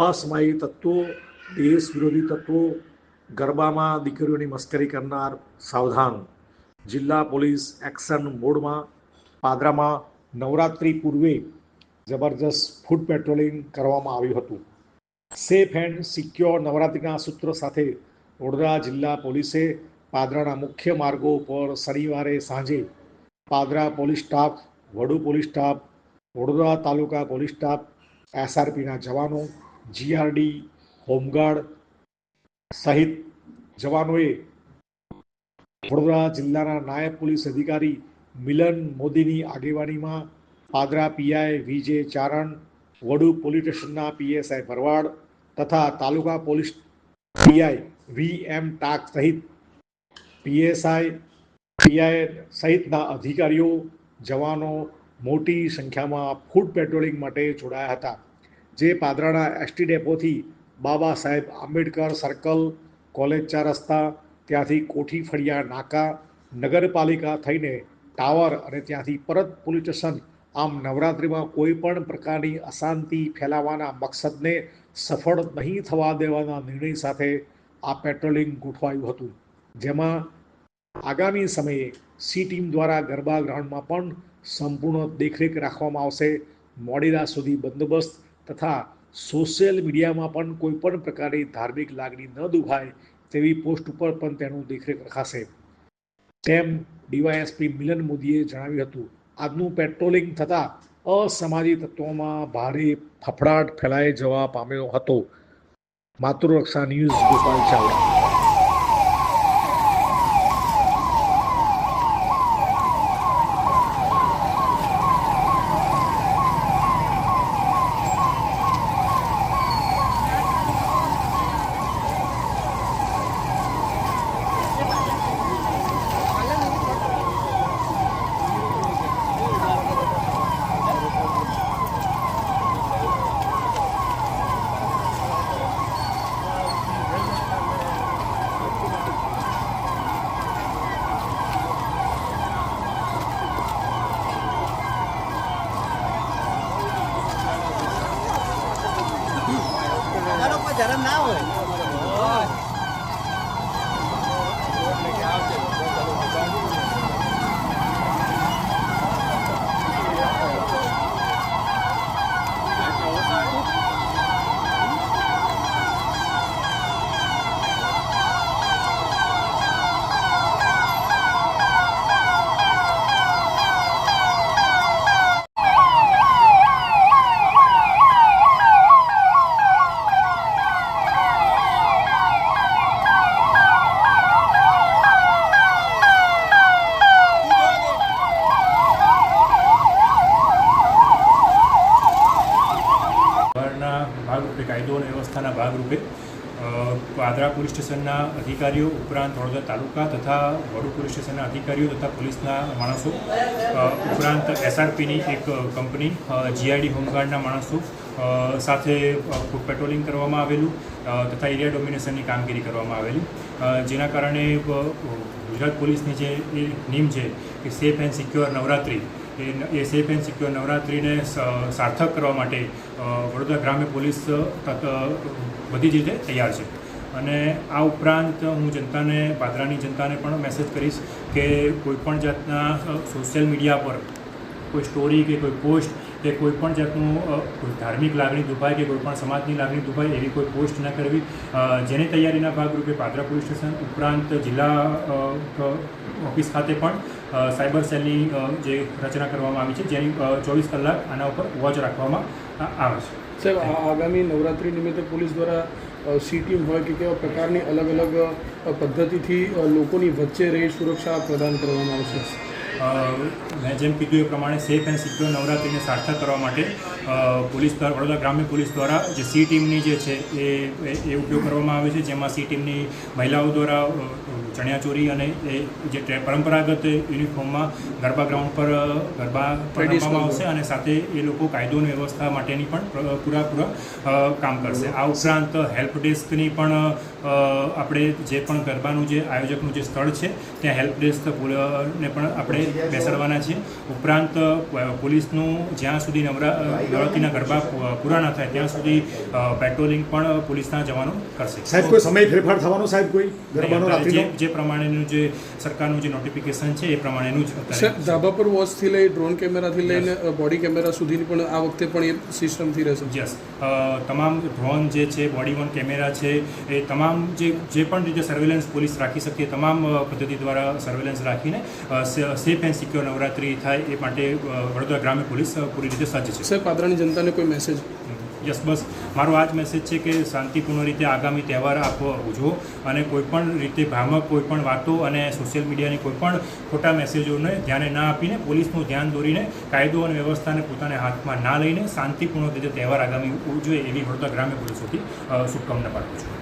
અસમાયી તત્વો, દેશ વિરોધી તત્વો, ગરબામાં દીકરીઓની મસ્કરી કરનાર સાવધાન. જિલ્લા પોલીસ એક્શન મોડમાં, પાદરામાં નવરાત્રિ પૂર્વે જબરજસ્ત ફૂડ પેટ્રોલિંગ કરવામાં આવ્યું હતું. સેફ એન્ડ સિક્યોર નવરાત્રિના સૂત્ર સાથે વડોદરા જિલ્લા પોલીસે પાદરાના મુખ્ય માર્ગો પર શનિવારે સાંજે Padra police staff, Vadu police staff, Vadodara taluka police staff, એસઆરપીના જવાનો જીઆરડી, હોમગાર્ડ સહિત જવાનોએ વડોદરા જિલ્લાના નાયબ પોલીસ અધિકારી મિલન મોદીની આગેવાનીમાં Padra PI V J Charan, Vadu police સ્ટેશનના પીએસઆઈ ભરવાડ તથા તાલુકા પોલીસ પીઆઈ વી એમ ટાક સહિત પીએસઆઈ પીઆઈ સહિતના અધિકારીઓ, જવાનો મોટી સંખ્યામાં ફૂડ પેટ્રોલિંગ માટે જોડાયા હતા. જે પાદરાના ST ડેપોથી Baba Saheb Ambedkar circle, college ચાર રસ્તા, ત્યાંથી કોઠી ફળિયા નાકા, નગરપાલિકા થઈને ટાવર અને ત્યાંથી પરત પોલીસ સ્ટેશન, આમ નવરાત્રિમાં કોઈ પણ પ્રકારની અશાંતિ ફેલાવાના મકસદને સફળ નહીં થવા દેવાના નિર્ણય સાથે આ પેટ્રોલિંગ ગોઠવાયું હતું. જેમાં આગામી સમયે સી ટીમ દ્વારા ગરબા ગ્રાઉન્ડમાં પણ સંપૂર્ણ દેખરેખ રાખવામાં આવશે. મોડી રાત સુધી બંદોબસ્ત તથા સોશિયલ મીડિયામાં પણ કોઈ પણ પ્રકારની ધાર્મિક લાગણી ન દુભાય તેવી પોસ્ટ ઉપર પણ તેનું દેખરેખ રખાશે. તેમ ડીવાયએસપી મિલન મોદીએ જણાવ્યું હતું, આજનું પેટ્રોલિંગ થતાં અસામાજિક તત્વોમાં ભારે ફફડાટ ફેલાઈ જવા પામ્યો હતો. માતૃરક્ષા ન્યૂઝ ગોપાલ ચાવડા. આ લોકો ધરમ ના હોય વ્યવહારના ભાગરૂપે કાયદો અને વ્યવસ્થાના ભાગરૂપે પાદરા પોલીસ સ્ટેશનના અધિકારીઓ ઉપરાંત વડોદરા તાલુકા તથા વડુ પોલીસ સ્ટેશનના અધિકારીઓ તથા પોલીસના માણસો ઉપરાંત એસઆરપીની એક કંપની જીઆઈડી હોમગાર્ડના માણસો સાથે પેટ્રોલિંગ કરવામાં આવેલું તથા એરિયા ડોમિનેશનની કામગીરી કરવામાં આવેલી જેના કારણે ગુજરાત પોલીસની જે એ નીમ છે કે સેફ એન્ડ સિક્યોર નવરાત્રિ, એ સેફ એન્ડ સિક્યોર નવરાત્રિને સાર્થક કરવા માટે વડોદરા ગ્રામ્ય પોલીસ બધી જ રીતે તૈયાર છે. અને આ ઉપરાંત હું જનતાને પાદરાની જનતાને પણ મેસેજ કરીશ કે કોઈપણ જાતના સોશિયલ મીડિયા પર કોઈ સ્ટોરી કે કોઈ પોસ્ટ કે કોઈ પણ જાતનું ધાર્મિક લાગણી દુભાય કે કોઈ પણ સમાજની લાગણી દુભાય એવી કોઈ પોસ્ટ ન કરવી. જેની તૈયારીના ભાગરૂપે પાદરા પોલીસ સ્ટેશન ઉપરાંત જિલ્લા ઓફિસ ખાતે પણ સાયબર સેલની જે રચના કરવામાં આવી છે જેની ચોવીસ કલાક આના ઉપર વોચ રાખવામાં આવે છે. સાહેબ આ આગામી નવરાત્રિ નિમિત્તે પોલીસ દ્વારા સી ટીમ હોય કે કેવા પ્રકારની અલગ અલગ પદ્ધતિથી લોકોની વચ્ચે રહી સુરક્ષા પ્રદાન કરવામાં આવશે? મેં જેમ કીધું એ પ્રમાણે સેફ એન્ડ સિક્યોર નવરાત્રિને સાર્થક કરવા માટે પોલીસ દ્વારા વડોદરા ગ્રામ્ય પોલીસ દ્વારા જે સી ટીમની જે છે એ એ ઉપયોગ કરવામાં આવે છે જેમાં સી ટીમની મહિલાઓ દ્વારા ચણિયાચોરી અને એ જે પરંપરાગત યુનિફોર્મમાં ગરબા ગ્રાઉન્ડ પર ગરબા રમવામાં આવશે અને સાથે એ લોકો કાયદો અને વ્યવસ્થા માટેની પણ પ્ર- પૂરાપૂરા કામ કરશે. આ ઉપરાંત હેલ્પ ડેસ્કની પણ આપણે જે પણ ગરબાનું જે આયોજકનું જે સ્થળ છે ત્યાં હેલ્પ ડેસ્ક ને પણ આપણે બેસાડવાના છે ઉપરાંત પોલીસનું જ્યાં સુધી નવરા નવરાત્રિના ગરબા પૂરા ન થાય ત્યાં સુધી પેટ્રોલિંગ પણ પોલીસના જવાનો કરશે. સાહેબ કોઈ સમય ફેરફાર થવાનો સાહેબ કોઈ ગરબાનો જે પ્રમાણેનું જે સરકારનું જે નોટિફિકેશન છે એ પ્રમાણેનું જ ધાબા પર વોચથી લઈ ડ્રોન કેમેરાથી લઈને બોડી કેમેરા સુધીની પણ આ વખતે પણ એ સિસ્ટમથી રહેશે. યસ તમામ ડ્રોન જે છે બોડી વન કેમેરા છે એ તમામ જે જે પણ રીતે સર્વેલન્સ પોલીસ રાખી શકે તમામ પદ્ધતિ દ્વારા સર્વેલન્સ રાખીને સેફ એન્ડ સિક્યોર નવરાત્રિ થાય એ માટે વડોદરા ગ્રામ્ય પોલીસ પૂરી રીતે સજ્જ છે. સાહેબ પાદરાની જનતાને કોઈ મેસેજ યસ બસ. મારો આ જ મેસેજ છે કે શાંતિપૂર્ણ રીતે આગામી તહેવાર આપ ઉજવો અને કોઈપણ રીતે ભ્રામક કોઈપણ વાતો અને સોશિયલ મીડિયાની કોઈપણ ખોટા મેસેજોને ધ્યાને ના આપીને પોલીસનું ધ્યાન દોરીને કાયદો અને વ્યવસ્થાને પોતાને હાથમાં ના લઈને શાંતિપૂર્ણ રીતે તહેવાર આગામી ઉજવે એવી વડોદરા ગ્રામ્ય પોલીસોથી શુભકામના પાઠવું છું.